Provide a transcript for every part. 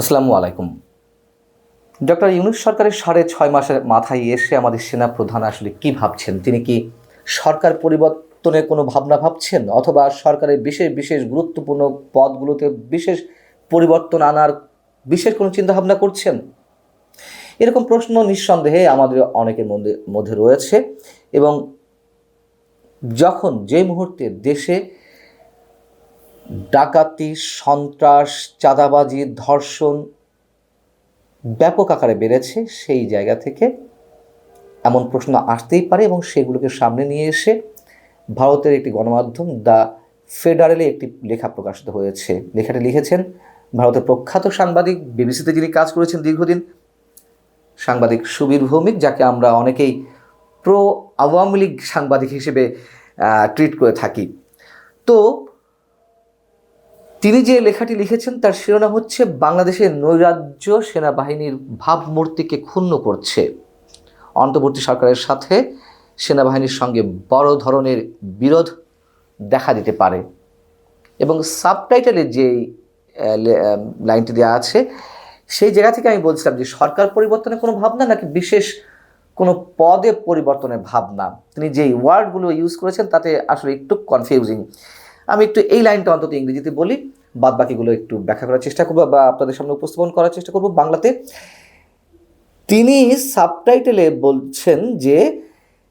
আসসালামু আলাইকুম। ডক্টর ইউনুস সরকারের সাড়ে ছয় মাসের মাথায় এসে আমাদের সেনা প্রধান আসলে কি ভাবছেন? তিনি কি সরকার পরিবর্তনের কোনো ভাবনা ভাবছেন? অথবা সরকারের বিশেষ বিশেষ গুরুত্বপূর্ণ পদগুলোতে বিশেষ পরিবর্তন আনার বিশেষ কোনো চিন্তাভাবনা করছেন? এরকম প্রশ্ন নিঃসন্দেহে আমাদের অনেকের মধ্যে মধ্যে রয়েছে এবং যখন যে মুহূর্তে দেশে ডাকাতি, সন্ত্রাস, চাঁদাবাজি, ধর্ষণ ব্যাপক আকারে বেড়েছে সেই জায়গা থেকে। এমন প্রশ্ন আসতেই পারে এবং সেগুলোকে সামনে নিয়ে এসে ভারতের একটি গণমাধ্যম দ্য ফেডারেলে একটি লেখা প্রকাশিত হয়েছে। লেখাটি লিখেছেন ভারতের প্রখ্যাত সাংবাদিক, বিবিসিতে যিনি কাজ করেছেন দীর্ঘদিন, সাংবাদিক সুবীর ভৌমিক, যাকে আমরা অনেকেই প্রো আওয়ামী লীগ সাংবাদিক হিসেবে ট্রিট করে থাকি। তো তিনি যে লেখাটি লিখেছেন, তার শিরোনাম হচ্ছে, বাংলাদেশের নৈরাজ্য সেনাবাহিনীর ভাবমূর্তিকে ক্ষুণ্ণ করছে। অন্তর্বর্তী সরকারের সাথে সেনাবাহিনীর সঙ্গে বড় ধরনের বিরোধ দেখা দিতে পারে। এবং সাবটাইটেলের যে লে- লাইনটি দেওয়া আছে, সেই জায়গা থেকে আমি বলছিলাম যে, সরকার পরিবর্তনের কোনো ভাবনা নাকি বিশেষ কোনো পদে পরিবর্তনের ভাবনা? তিনি যেই ওয়ার্ডগুলো ইউজ করেছেন, তাতে আসলে একটু কনফিউজিং আমি একটু এই লাইনটা অন্তত ইংরেজিতে বলি বাদ বাকিগুলো একটু ব্যাখ্যা করার চেষ্টা করব বা আপনাদের সামনে উপস্থাপন করার চেষ্টা করব বাংলাতে। তিনি সাবটাইটেলে বলছেন যে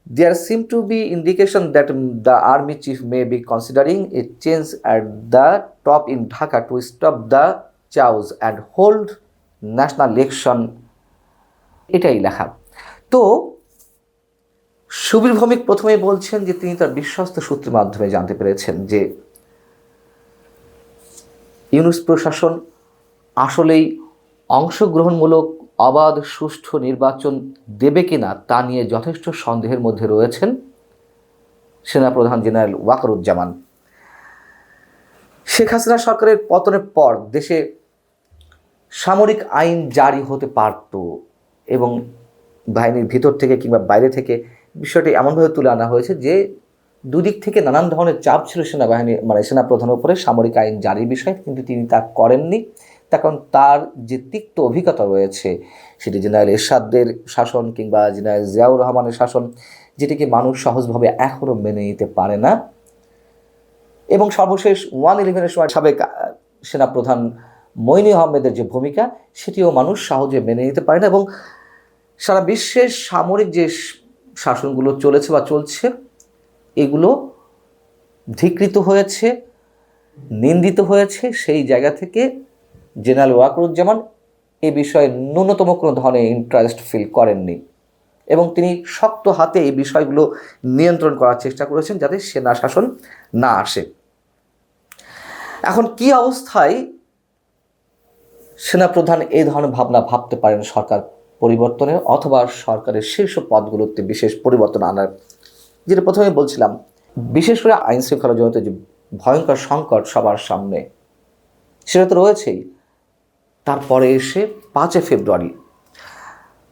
there seem to be indication that the army chief may be considering a change at the top in Dhaka to stop the chaos and hold national election এটাই লেখা। তো, সুবীর ভৌমিক প্রথমেই বলছেন যে তিনি তার বিশ্বস্ত সূত্রের মাধ্যমে জানতে পেরেছেন যে ইউনুস প্রশাসন আসলেই অংশগ্রহণমূলক, অবাধ, সুষ্ঠু নির্বাচন দেবে কিনা তা নিয়ে যথেষ্ট সন্দেহের মধ্যে রয়েছেন সেনাপ্রধান জেনারেল ওয়াকারুজ্জামান। শেখ হাসিনা সরকারের পতনের পর দেশে সামরিক আইন জারি হতে পারত এবং বাহিনীর ভিতর থেকে কিংবা বাইরে থেকে বিষয়টি এমনভাবে তুলে আনা হয়েছে যে দুদিক থেকে নানান ধরনের চাপ ছিল সেনাবাহিনী মানে সেনাপ্রধানের উপরে সামরিক আইন জারির বিষয়ে, কিন্তু তিনি তা করেননি। তার কারণ তার যে তিক্ত অভিজ্ঞতা রয়েছে, সেটি জেনারেল এরশাদের শাসন কিংবা জেনারেল জিয়াউর রহমানের শাসন, যেটিকে মানুষ সহজভাবে এখনও মেনে নিতে পারে না। এবং সর্বশেষ ওয়ান ইলেভেনের সময় সাবেক সেনাপ্রধান মইনি আহমেদের যে ভূমিকা, সেটিও মানুষ সহজে মেনে নিতে পারে না এবং সারা বিশ্বের সামরিক যে শাসনগুলো চলেছে বা চলছে এগুলো ধিকৃত হয়েছে, নিন্দিত হয়েছে সেই জায়গা থেকে জেনারেল ওয়াকরুজ্জামান এ বিষয়ে ন্যূনতম কোনো ধরনের ইন্টারেস্ট ফিল করেননি এবং তিনি শক্ত হাতে এই বিষয়গুলো নিয়ন্ত্রণ করার চেষ্টা করেছেন যাতে সেনা শাসন না আসে। এখন কি অবস্থায় সেনাপ্রধান এই ধরনের ভাবনা ভাবতে পারেন সরকার পরিবর্তনের অথবা সরকারের শীর্ষ পদগুলোতে বিশেষ পরিবর্তন আনার যেটা প্রথমে বলছিলাম, বিশেষ করে আইন শৃঙ্খলা জনিত যে ভয়ঙ্কর সংকট সবার সামনে, সেটা তো রয়েছেই। তারপরে এসে পাঁচই ফেব্রুয়ারি,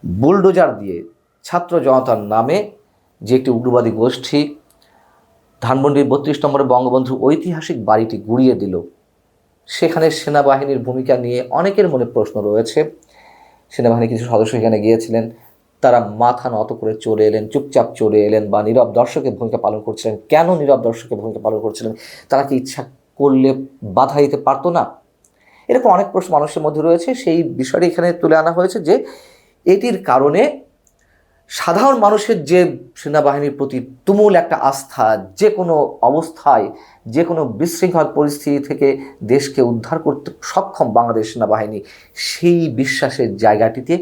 বুলডোজার দিয়ে ছাত্র জনতার নামে যে একটি উগ্রবাদী গোষ্ঠী ধানমন্ডির বত্রিশ নম্বরে বঙ্গবন্ধুর ঐতিহাসিক বাড়িটি গুড়িয়ে দিল, সেখানে সেনাবাহিনীর ভূমিকা নিয়ে অনেকের মনে প্রশ্ন রয়েছে। সেনাবাহিনীর কিছু সদস্য সেখানে গিয়েছিলেন। তারা মাথা নত করে চলে এলেন, চুপচাপ চলে এলেন বা নীরব দর্শকের ভূমিকা পালন করছিলেন। কেন নীরব দর্শকের ভূমিকা পালন করছিলেন? তারা কি ইচ্ছা করলে বাধা দিতে পারতো না? এরকম অনেক প্রশ্ন মানুষের মধ্যে রয়েছে। সেই বিষয়টি এখানে তুলে আনা হয়েছে যে এটির কারণে সাধারণ মানুষের যে সেনাবাহিনীর প্রতি তুমুল একটা আস্থা, যে কোনো অবস্থায়, যে কোনো বিশৃঙ্খল পরিস্থিতি থেকে দেশকে উদ্ধার করতে সক্ষম বাংলাদেশ সেনাবাহিনী, সেই বিশ্বাসের জায়গাটিতে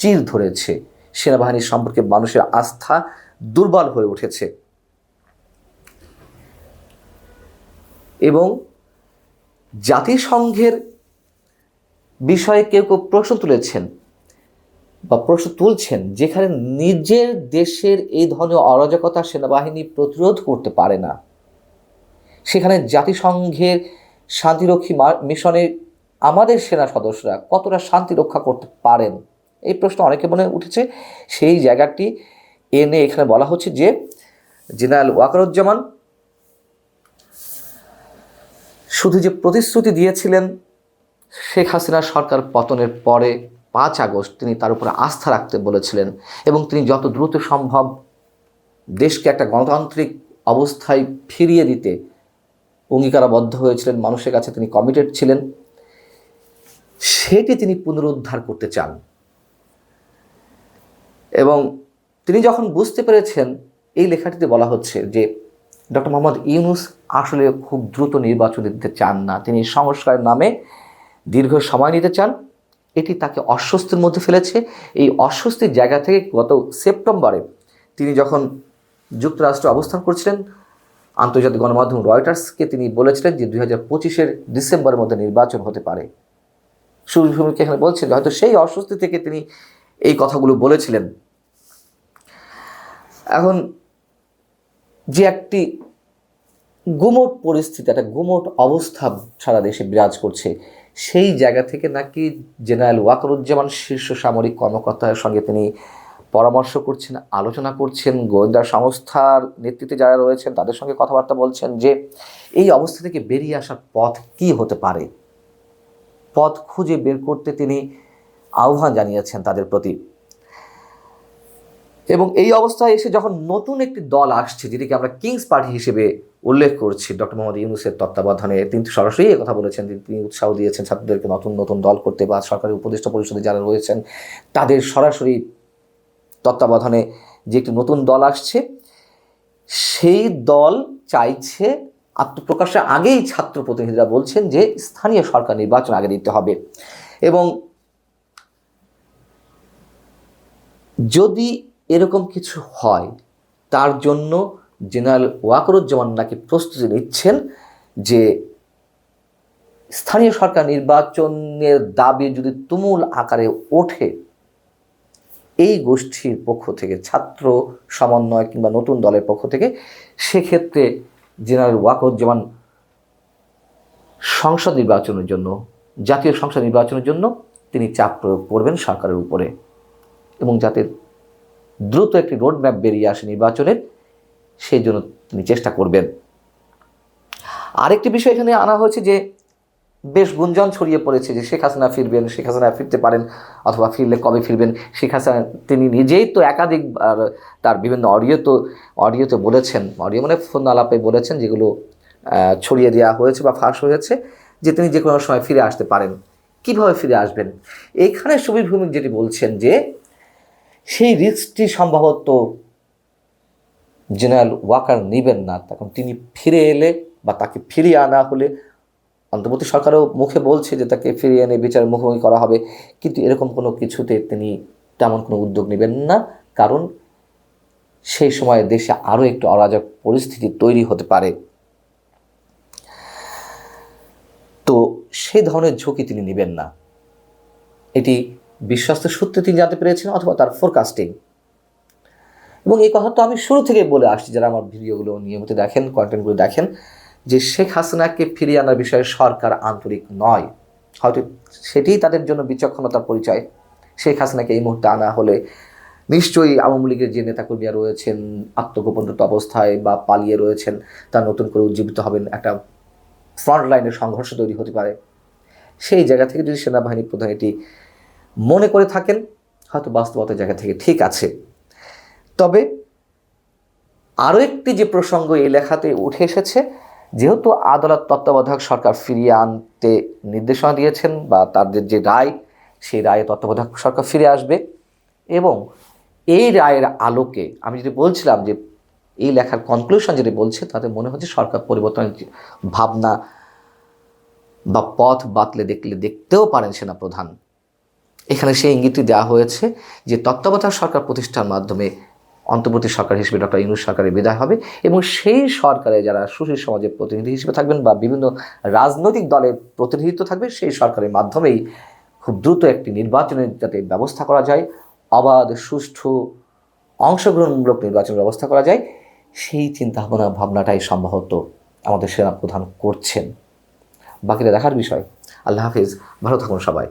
চির ধরেছে। সেনাবাহিনীর সম্পর্কে মানুষের আস্থা দুর্বল হয়ে উঠেছে। এবং জাতিসংঘের বিষয়ে কেউ কেউ প্রশ্ন তুলেছেন বা প্রশ্ন তুলছেন যেখানে নিজের দেশের এই ধরনের অরাজকতা সেনাবাহিনী প্রতিরোধ করতে পারে না। সেখানে জাতিসংঘের শান্তিরক্ষী মিশনে আমাদের সেনা সদস্যরা কতটা শান্তি রক্ষা করতে পারেন? এই প্রশ্ন অনেকে মনে উঠেছে, সেই জায়গাটি এনে এখানে বলা হচ্ছে যে জেনারেল ওয়াকারুজ্জামান শুধু যে প্রতিশ্রুতি দিয়েছিলেন শেখ হাসিনা সরকার পতনের পরে পাঁচ আগস্ট তিনি তার উপরে আস্থা রাখতে বলেছিলেন এবং তিনি যত দ্রুত সম্ভব দেশকে একটা গণতান্ত্রিক অবস্থায় ফিরিয়ে দিতে অঙ্গীকারাবদ্ধ হয়েছিলেন, মানুষের কাছে তিনি কমিটেড ছিলেন। সেটি তিনি পুনরুদ্ধার করতে চান। তিনি যখন বুঝতে পেরেছেন, এই লেখাটিতে বলা হচ্ছে যে, ডক্টর মোহাম্মদ ইউনুস আসলে খুব দ্রুত নির্বাচন দিতে চান না। তিনি সংস্কারের নামে দীর্ঘ সময় নিতে চান। এটি তাকে অস্বস্তির মধ্যে ফেলেছে। এই অস্বস্তির জায়গা থেকে গত সেপ্টেম্বরে তিনি যখন যুক্তরাষ্ট্রে অবস্থান করছিলেন, আন্তর্জাতিক গণমাধ্যম রয়টার্সকে তিনি বলেছিলেন যে, দুই হাজার পঁচিশের ডিসেম্বরের মধ্যে নির্বাচন হতে পারে। সুরভূমিকে এখানে বলছেন হয়তো সেই অস্বস্তি থেকে তিনি এই কথাগুলো বলেছিলেন। এখন যে একটি গুমট পরিস্থিতি, একটা গুমোট অবস্থা সারা দেশে বিরাজ করছে, সেই জায়গা থেকে নাকি জেনারেল ওয়াকরুজ্জামান শীর্ষ সামরিক কর্মকর্তার সঙ্গে তিনি পরামর্শ করছেন, আলোচনা করছেন, গোয়েন্দা সংস্থার নেতৃত্বে যারা রয়েছেন তাদের সঙ্গে কথাবার্তা বলছেন যে এই অবস্থা থেকে বেরিয়ে আসার পথ কি হতে পারে? পথ খুঁজে বের করতে তিনি আহ্বান জানিয়েছেন তাদের প্রতি। এবং এই অবস্থায় এসে যখন নতুন একটি দল আসছে, যেটিকে আমরা কিংস পার্টি হিসেবে উল্লেখ করছি, ডক্টর মোহাম্মদ ইউনুসের তত্ত্বাবধানে তিনি সরাসরি এই কথা বলেছেন তিনি উৎসাহ দিয়েছেন ছাত্রদেরকে নতুন নতুন দল করতে বা সরকারি উপদেষ্টা পরিষদে যারা রয়েছেন, তাদের সরাসরি তত্ত্বাবধানে যে একটি নতুন দল আসছে, সেই দল চাইছে আত্মপ্রকাশের আগেই ছাত্র প্রতিনিধিরা বলছেন যে স্থানীয় সরকার নির্বাচন আগে দিতে হবে। এবং যদি এরকম কিছু হয়, তার জন্য জেনারেল ওয়াকরুজ্জামান নাকি প্রস্তুতি নিচ্ছেন যে স্থানীয় সরকার নির্বাচনের দাবি যদি তুমুল আকারে ওঠে, এই গোষ্ঠীর পক্ষ থেকে, ছাত্র সমন্বয় কিংবা নতুন দলের পক্ষ থেকে, সেক্ষেত্রে জেনারেল ওয়াকরুজ্জামান সংসদ নির্বাচনের জন্য, জাতীয় সংসদ নির্বাচনের জন্য তিনি চাপ প্রয়োগ করবেন সরকারের উপরে এবং যাতে দ্রুত একটি রোডম্যাপ বেরিয়ে আসে নির্বাচনের সেই জন্য তিনি চেষ্টা করবেন। আরেকটি বিষয় এখানে আনা হয়েছে যে, বেশ গুঞ্জন ছড়িয়ে পড়েছে যে শেখ হাসিনা ফিরবেন, শেখ হাসিনা ফিরতে পারেন অথবা ফিরলে কবে ফিরবেন। শেখ হাসিনা, তিনি নিজেই তো একাধিক তার বিভিন্ন অডিও তো অডিওতে বলেছেন অডিও মানে ফোন আলাপে বলেছেন যেগুলো ছড়িয়ে দেওয়া হয়েছে বা ফাঁস হয়েছে, যে তিনি যে কোনো সময় ফিরে আসতে পারেন। কীভাবে ফিরে আসবেন? এইখানে সুবীর ভৌমিক যেটি বলছেন যে সেই রিস্কটি সম্ভবত জেনারেল ওয়াকার নেবেন না। তখন তিনি ফিরে এলে বা তাকে ফিরিয়ে আনা হলে অন্তর্বর্তী সরকারও মুখে বলছে যে তাকে ফিরিয়ে এনে বিচারের মুখোমুখি করা হবে। কিন্তু এরকম কোনো কিছুতে তিনি তেমন কোনো উদ্যোগ নেবেন না। কারণ সেই সময় দেশে আরও একটু অরাজক পরিস্থিতি তৈরি হতে পারে। তো সেই ধরনের ঝুঁকি তিনি নেবেন না। এটি বিশ্বস্ত সূত্রে তিনি জানতে পেরেছেন অথবা তার ফোরকাস্টিং এবং এই কথা তো আমি শুরু থেকে বলে আসছি, যারা আমার ভিডিওগুলো নিয়মিত দেখেন কন্টেন্টগুলো দেখেন, যে শেখ হাসিনাকে ফিরিয়ে আনার বিষয়ে সরকার আন্তরিক নয়। হয়তো সেটিই তাদের জন্য বিচক্ষণতার পরিচয়। শেখ হাসিনাকে এই মুহূর্তে আনা হলে নিশ্চয়ই আওয়ামী লীগের যে নেতাকর্মীরা রয়েছেন আত্মগোপনরত অবস্থায় বা পালিয়ে রয়েছেন তা নতুন করে উজ্জীবিত হবেন, একটা ফ্রন্ট লাইনের সংঘর্ষ তৈরি হতে পারে। সেই জায়গা থেকে যদি সেনাবাহিনী প্রধান এটি মনে করে থাকেন, হয়তো বাস্তবতার জায়গা থেকে ঠিক আছে। তবে আরও একটি যে প্রসঙ্গ এই লেখাতে উঠে এসেছে, যেহেতু আদালত তত্ত্বাবধায়ক সরকার ফিরিয়ে আনতে নির্দেশনা দিয়েছেন বা তাদের যে রায়, সেই রায়ে তত্ত্বাবধায়ক সরকার ফিরে আসবে এবং এই রায়ের আলোকে আমি যদি বলছিলাম যে এই লেখার কনক্লুশন যেটি বলছে, তাতে মনে হচ্ছে সরকার পরিবর্তনের ভাবনা বা পথ বাতলে দেখলে দেখতেও পারেন সেনাপ্রধান। এখানে সেই ইঙ্গিতটি দেওয়া হয়েছে যে তত্ত্বাবধায়ক সরকার প্রতিষ্ঠার মাধ্যমে অন্তর্বর্তী সরকার হিসেবে ডক্টর ইউনুস সরকারের বিদায় হবে এবং সেই সরকারে যারা সুশীল সমাজের প্রতিনিধি হিসেবে থাকবেন বা বিভিন্ন রাজনৈতিক দলের প্রতিনিধিত্ব থাকবে, সেই সরকারের মাধ্যমেই খুব দ্রুত একটি নির্বাচনের যাতে ব্যবস্থা করা যায়, অবাধ, সুষ্ঠু, অংশগ্রহণমূলক নির্বাচনের ব্যবস্থা করা যায়, সেই চিন্তাভাবনা, ভাবনাটাই সম্ভবত আমাদের সেনা প্রধান করছেন। বাকিটা দেখার বিষয়। আল্লাহ হাফিজ। ভালো থাকুন সবাই।